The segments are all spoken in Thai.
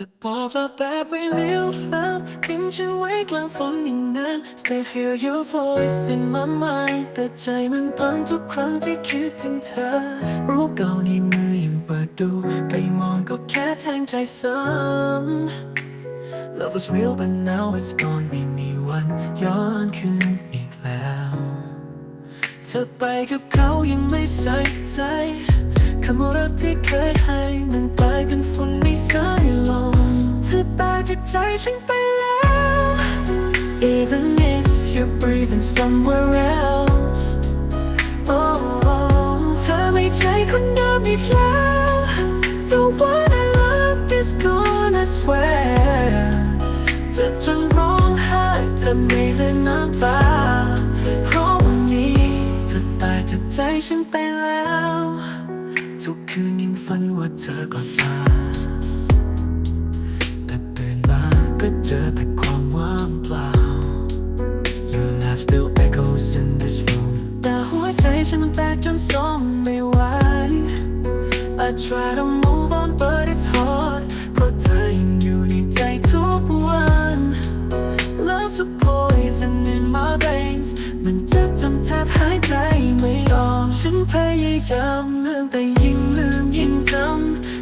จะบอกลาแบบไม่เลี้ยวหลังทิ้งฉันไว้กลางฝนอีกนาน Stay hear your voice in my mind แต่ใจมันพังทุกครั้งที่คิดถึงเธอ รู้เก่าในมือยังเปิดดูไปมองก็แค่แทงใจซ้ำ Love was real but now it's gone ไม่มีวันย้อนคืนอีกแล้ว เธอไปกับเขายังไม่ใส่ใจคำรักที่เคยให้มัน ฉันไปแล้ว Even if you're breathing somewhere else Oh เธอไม่ใช่คนเดิมอีกแล้ว The one I loved is gone I swear จะจนร้องไห้เธอไม่เลือนน้ำตาเพราะวันนี้เธอตายจากใจฉันไปแล้ว ทุกคืนยังฝันว่าเธอกลับมาแต่ตื่นมา ก็เจอแต่ความว่างเปล่า Your laugh still echoes in this room แต่หัวใจฉันมันแตกจนซ่อมไม่ไหว I try to move on but it's hard เพราะเธอยังอยู่ในใจทุกวัน Love's a poison in my veins มันเจ็บจนแทบหายใจไม่ออก ฉันพยายามลืมแต่ยิ่งลืมยิ่งจำ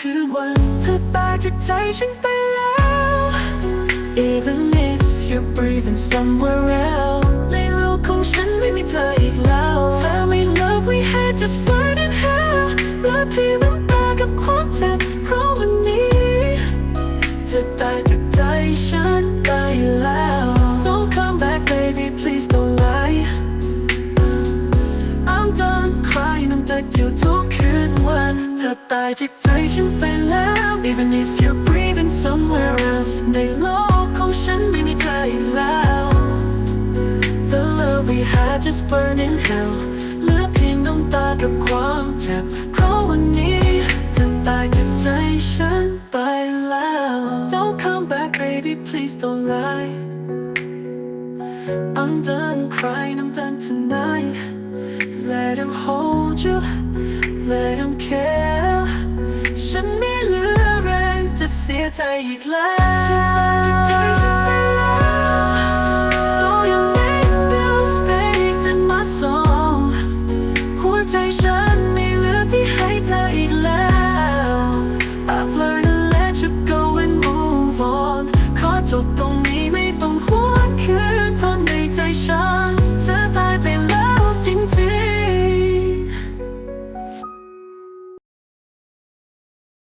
คืนวัน เธอตายจากใจฉันไปแล้ว Even if you're breathing somewhere else ธอตายจากใจฉันไปแล้ว Even if you're breathing somewhere else ในโลกของฉันไม่มีเธออีกแล้ว The love we had just burned in hell เหลือเพียงน้ำตากับความเจ็บเพราะวันนี้เธอตายจากใจฉันไปแล้ว Don't come back baby please don't lie I'm done crying I'm done tonight Let him hold you Take love. Too.